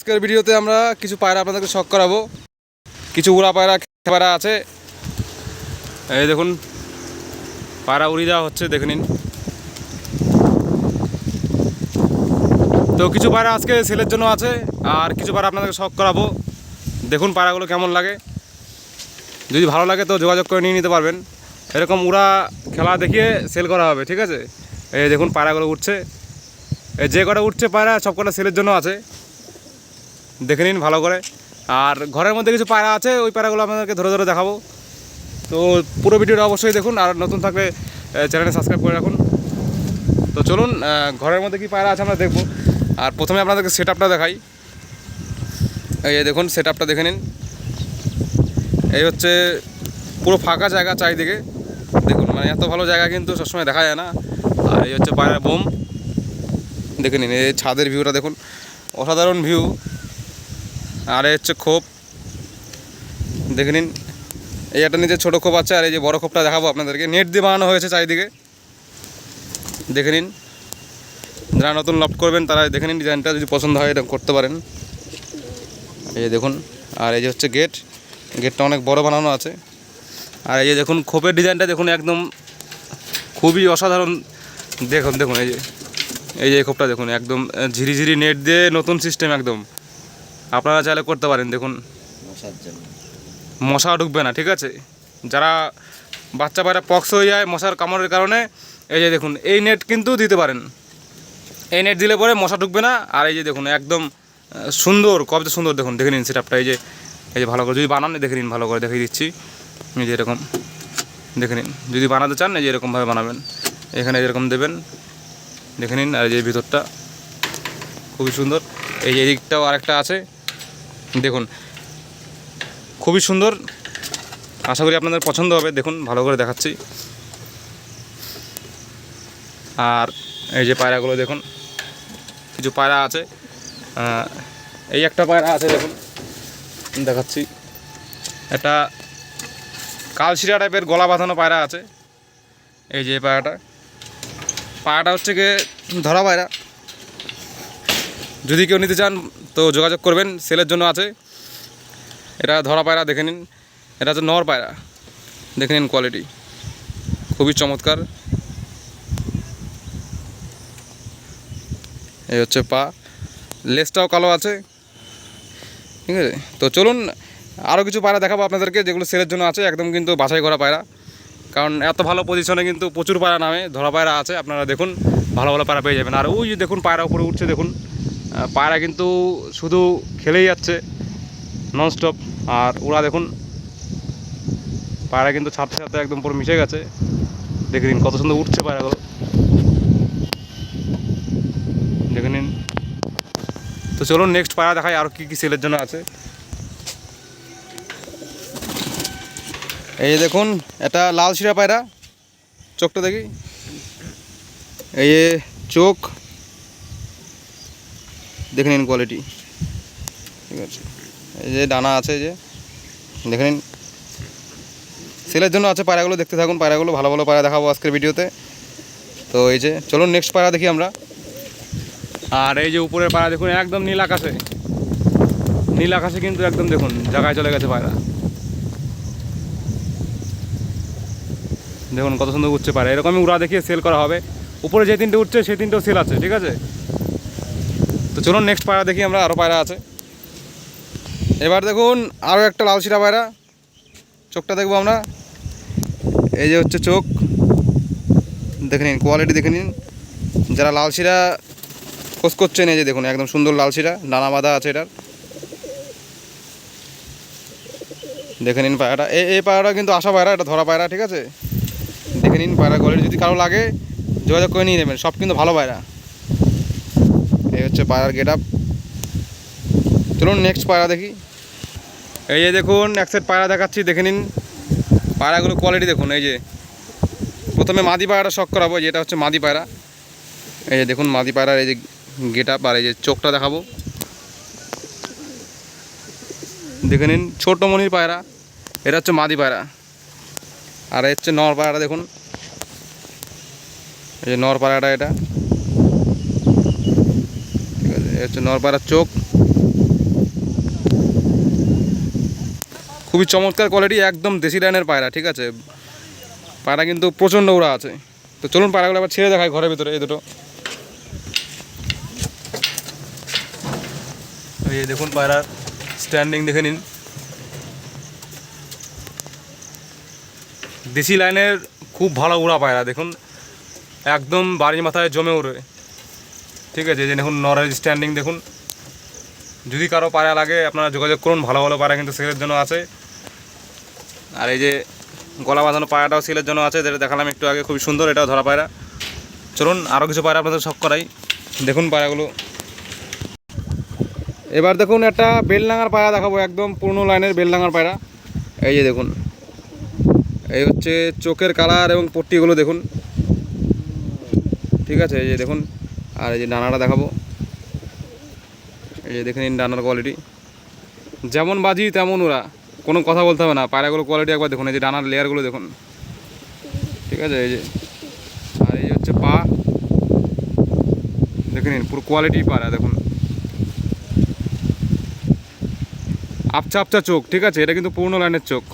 আজকের ভিডিওতে আমরা কিছু পায়রা আপনাদেরকে শখ করাবো। কিছু উড়া পায়রা পায়রা আছে। এই দেখুন, পায়রা উড়িয়ে দেওয়া হচ্ছে, দেখে নিন। তো কিছু পায়রা আজকে সেলের জন্য আছে, আর কিছু পায়রা আপনাদেরকে শখ করাবো। দেখুন পায়রাগুলো কেমন লাগে। যদি ভালো লাগে তো যোগাযোগ করে নিয়ে নিতে পারবেন। এরকম উড়া খেলা দেখিয়ে সেল করা হবে, ঠিক আছে? এই দেখুন পায়রাগুলো উঠছে এই যে কটা উঠছে পায়রা, সব কটা সেলের জন্য আছে। দেখে নিন ভালো করে। আর ঘরের মধ্যে কিছু পায়রা আছে, ওই পায়রাগুলো আপনাদেরকে ধরে ধরে দেখাবো। তো পুরো ভিডিওটা অবশ্যই দেখুন, আর নতুন থাকলে চ্যানেলে সাবস্ক্রাইব করে রাখুন। তো চলুন ঘরের মধ্যে কি পায়রা আছে আমরা দেখব। আর প্রথমে আপনাদেরকে সেট দেখাই। এই দেখুন সেট দেখে নিন। এই হচ্ছে পুরো ফাঁকা জায়গা চারিদিকে। দেখুন মানে এত ভালো জায়গা কিন্তু সবসময় দেখা যায় না। আর এই হচ্ছে পায়রা বোম। দেখে নিন, এই ছাদের ভিউটা দেখুন। অসাধারণ ভিউ আর হচ্ছে খোপ। দেখে নিন। এই একটা নিচে ছোটো খোপ আছে, আর এই যে বড় খোপটা দেখাবো আপনাদেরকে। নেট দিয়ে বানানো হয়েছে চারিদিকে। দেখে নিন। যারা নতুন লফট করবেন, তারা দেখে নিন ডিজাইনটা। যদি পছন্দ হয়, এটা করতে পারেন। এই যে দেখুন, আর এই যে হচ্ছে গেট। গেটটা অনেক বড় বানানো আছে। আর এই যে দেখুন, খোপের ডিজাইনটা দেখুন একদম খুবই অসাধারণ। দেখুন দেখুন, এই যে এই যে খোপটা দেখুন, একদম ঝিরিঝিরি নেট দিয়ে নতুন সিস্টেম একদম। আপনারা চাইলে করতে পারেন দেখুন। মশার মশা ঢুকবে না ঠিক আছে? যারা বাচ্চা পায়রা পক্স হয়ে যায় মশার কামড়ের কারণে এই যে দেখুন এই নেট কিন্তু দিতে পারেন। এই নেট দিলে পরে মশা ঢুকবে না আর এই যে দেখুন একদম সুন্দর কবে সুন্দর দেখুন দেখে নিন সেটআপটা এই যে এই যে ভালো করে যদি বানান দেখে নিন ভালো করে দেখিয়ে দিচ্ছি। এই যে এরকম দেখে নিন যদি বানাতে চান এই যে এরকমভাবে বানাবেন। এখানে যেরকম দেবেন দেখে নিন আর এই যে ভিতরটা খুবই সুন্দর। এই যে এদিকটাও আরেকটা আছে। দেখুন, খুবই সুন্দর। আশা করি আপনাদের পছন্দ হবে। দেখুন, ভালো করে দেখাচ্ছি। আর এই যে পায়রাগুলো, দেখুন, কিছু পায়রা আছে। এই একটা পায়রা আছে, দেখুন, দেখাচ্ছি। একটা কালশিরা টাইপের গলা বাঁধানো পায়রা আছে। এই যে পায়রাটা। পায়রাটা হচ্ছে গিয়ে ধরা পায়রা। যদি কেউ নিতে চান তো যোগাযোগ করবেন, সেলের জন্য আছে। এটা ধরা পায়রা দেখে নিন। এটা হচ্ছে নর পায়রা। দেখে নিন কোয়ালিটি খুবই চমৎকার। এই হচ্ছে পা। লেসটাও কালো আছে। ঠিক আছে? তো চলুন আরও কিছু পায়রা দেখাবো আপনাদেরকে, যেগুলো সেলের জন্য আছে। একদম কিন্তু বাছাই করা পায়রা। কারণ এত ভালো পজিশনে কিন্তু প্রচুর পায়রা নামে। ধরা পায়রা আছে, আপনারা দেখুন। ভালো ভালো পায়রা পেয়ে যাবেন। আর ওই যে দেখুন, পায়রা উপরে উঠছে, দেখুন। পায়রা কিন্তু শুধু খেলেই যাচ্ছে ননস্টপ আর ওরা দেখুন, পায়রা কিন্তু ছাড়তে ছাড়তে একদম পুরো মিশে গেছে। দেখে নিন কত সুন্দর উঠছে পায়রাগুলো। দেখে নিন। তো চলুন নেক্সট পায়রা দেখাই আর কী কী সেলের জন্য আছে। এই দেখুন, এটা লাল শিরা পায়রা, চোখটা দেখি। এই চোখ দেখে নিন কোয়ালিটি ঠিক আছে। এই যে ডানা আছে যে, দেখে নিন। সেলের জন্য আছে পায়রাগুলো, দেখতে থাকুন। পায়রাগুলো ভালো ভালো পায়রা দেখাবো আজকের ভিডিওতে। তো এই যে, চলুন নেক্সট পায়রা দেখি আমরা। আর এই যে উপরের পায়রা দেখুন, একদম নীল আকাশে। নীল আকাশে কিন্তু একদম দেখুন, জায়গায় চলে গেছে পায়রা। দেখুন কত সুন্দর উঠছে পায়রা। এরকমই উড়া দেখিয়ে সেল করা হবে। উপরে যে তিনটে উঠছে, সেই তিনটেও সেল আছে, ঠিক আছে? তো চলুন নেক্সট পায়রা দেখি আমরা আরও পায়রা আছে। এবার দেখুন আরও একটা লাল শিরা পায়রা। চোখটা দেখব আমরা। এই যে হচ্ছে চোখ। দেখে নিন কোয়ালিটি দেখে নিন। যারা লাল শিরা খোঁজ করছেন, এই যে দেখুন, একদম সুন্দর লাল শিরা ডানা বাঁধা আছে এটার। দেখে নিন পায়রাটা। এই এই পায়রাটা কিন্তু আসা পায়রা, এটা ধরা পায়রা, ঠিক আছে? দেখে নিন পায়রা কোয়ালিটি যদি কারও লাগে, যোগাযোগ করে নিয়ে নেবেন, সব কিন্তু ভালো পায়রা। হচ্ছে পায়রার গেট আপ চলুন নেক্সট পায়রা দেখি। এই যে দেখুন, এক সেট পায়রা দেখাচ্ছি, দেখে নিন। পায়রাগুলো কোয়ালিটি দেখুন, এই যে। প্রথমে মাদি পায়রাটা শখ করাবো, যেটা হচ্ছে মাদি পায়রা এই যে দেখুন, মাদি পায়রার এই যে গেট আপ আর এই যে চোখটা দেখাবো। দেখে নিন, ছোট মনির পায়রা, এটা হচ্ছে মাদি পায়রা। আর এই হচ্ছে নর পায়রাটা দেখুন। এই যে নর পায়রাটা এটা। হচ্ছে নরপাড়ার চোখ। খুবই চমৎকার কোয়ালিটি একদম দেশি লাইনের পায়রা, ঠিক আছে? পায়রা কিন্তু প্রচণ্ড ওরা আছে। তো চলুন পায়রাগুলো আবার ছেড়ে দেখায় ঘরের ভিতরে, এই দুটো। এই দেখুন পায়রার স্ট্যান্ডিং দেখে নিন। দেশি লাইনের খুব ভালো উড়া পায়রা, দেখুন। একদম বাড়ির মাথায় জমে উড়ে ঠিক আছে যে দেখুন, নরের স্ট্যান্ডিং দেখুন। যদি কারও পায়রা লাগে, আপনারা যোগাযোগ করুন, ভালো ভালো পায়রা কিন্তু সেলের জন্য আছে। আর এই যে গলা বাঁধানো পায়রাটাও সেলের জন্য আছে, যেটা দেখালাম একটু আগে, খুবই সুন্দর, এটাও ধরা পায়রা চলুন আরও কিছু পায়রা আপনাদের শখ করাই। দেখুন পায়রাগুলো এবার দেখুন, একটা বেলডাঙার পায়রা দেখাবো, একদম পূর্ণ লাইনের বেলডাঙার পায়রা এই যে দেখুন, এই হচ্ছে চোখের কালার এবং পট্টিগুলো দেখুন। ঠিক আছে, এই যে দেখুন। আর এই যে ডানাটা দেখাবো। এই যে দেখে নিন ডানার কোয়ালিটি যেমন বাজি, তেমন ওরা। কোনো কথা বলতে হবে না। পায়রাগুলো কোয়ালিটি একবার দেখুন। এই যে ডানার লেয়ারগুলো দেখুন। ঠিক আছে? এই যে। আর এই হচ্ছে পা। দেখে নিন, পুরো কোয়ালিটি পায়রা, দেখুন। আপচা আপচা চোখ, ঠিক আছে? এটা কিন্তু পূর্ণ লাইনের চোখ।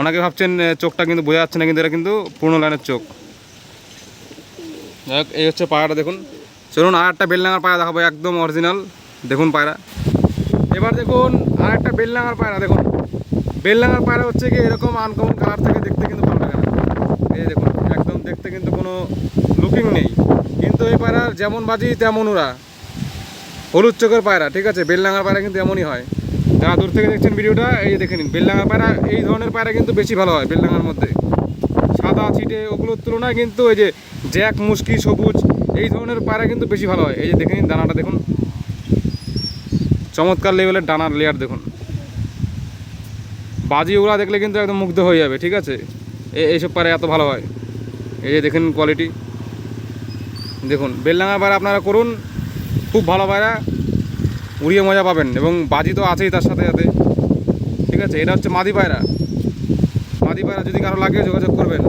অনেকে ভাবছেন চোখটা কিন্তু বোঝা যাচ্ছে না, কিন্তু এটা কিন্তু পূর্ণ লাইনের চোখ। এই হচ্ছে পায়রাটা, দেখুন। চলুন আর একটা বেলনাঙার পায়রা দেখাবো, একদম অরিজিনাল দেখুন পায়রা। এবার দেখুন আর একটা বেলনাঙার পায়রা, দেখুন। বেলনাঙার পায়রা হচ্ছে কি এরকম আনকমন কালার থেকে, দেখতে কিন্তু ভালো লাগে না। এই দেখুন, একদম দেখতে কিন্তু কোনো লুকিং নেই। কিন্তু এই পায়রার যেমন বাজি, তেমন ওরা। হলুদ চোখের পায়রা, ঠিক আছে? বেলনাঙার পায়রা কিন্তু এমনই হয়। যারা দূর থেকে দেখছেন ভিডিওটা, এই দেখে নিন বেলডাঙ্গার পায়রা, এই ধরনের পায়রা কিন্তু বেশি ভালো হয় বেলডাঙ্গার মধ্যে। সাদা ছিটে ওগুলোর তুলনায় কিন্তু এই যে জ্যাক, মুশকি, সবুজ, এই ধরনের পায়রা কিন্তু বেশি ভালো হয়। এই যে দেখে নিন দানাটা দেখুন। চমৎকার লেভেলের ডানার লেয়ার দেখুন। বাজি ওরা দেখলে কিন্তু একদম মুগ্ধ হয়ে যাবে, ঠিক আছে? এই এইসব পায়রা এত ভালো হয়। এই যে দেখেন কোয়ালিটি দেখুন বেলডাঙ্গার পায়রা আপনারা করুন, খুব ভালো পায়রা, উড়িয়ে মজা পাবেন এবং বাজি তো আছেই তার সাথে সাথে। ঠিক আছে, এটা হচ্ছে মাদি পায়রা। মাদি পায়রা যদি কারও লাগে যোগাযোগ করবেন।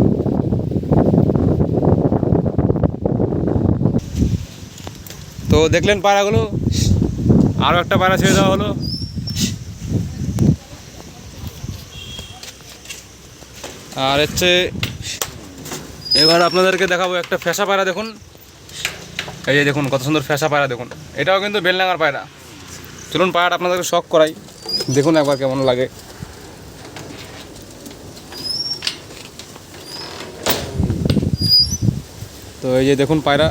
দেখলেন পায়রাগুলো আরও একটা পায়রা ছেড়ে দেওয়া হলো। আর হচ্ছে, এবার আপনাদেরকে দেখাবো একটা ফেসা পায়রা দেখুন। এই যে দেখুন, কত সুন্দর ফেসা পায়রা দেখুন। এটাও কিন্তু বেলনাঙ্গার পায়রা চলুন পায়রাটা আপনাদেরকে শখ করাই। দেখুন একবার কেমন লাগে। তো এই যে দেখুন পায়রা।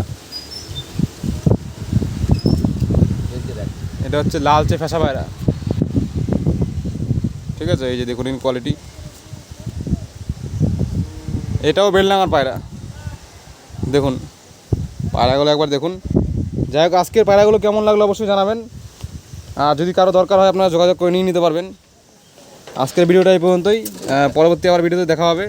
এটা হচ্ছে লালচে ফেসা পায়রা। ঠিক আছে? এই যে দেখুন ইন কোয়ালিটি এটাও বেলনাঙ্গার পায়রা। দেখুন, পায়রাগুলো একবার দেখুন। যাই হোক, আজকের পায়রাগুলো কেমন লাগল অবশ্যই জানাবেন। আর যদি কারও দরকার হয়, আপনারা যোগাযোগ করে নিয়ে নিতে পারবেন। আজকের ভিডিওটা এই পর্যন্তই। পরবর্তী আবার ভিডিওতে দেখা হবে।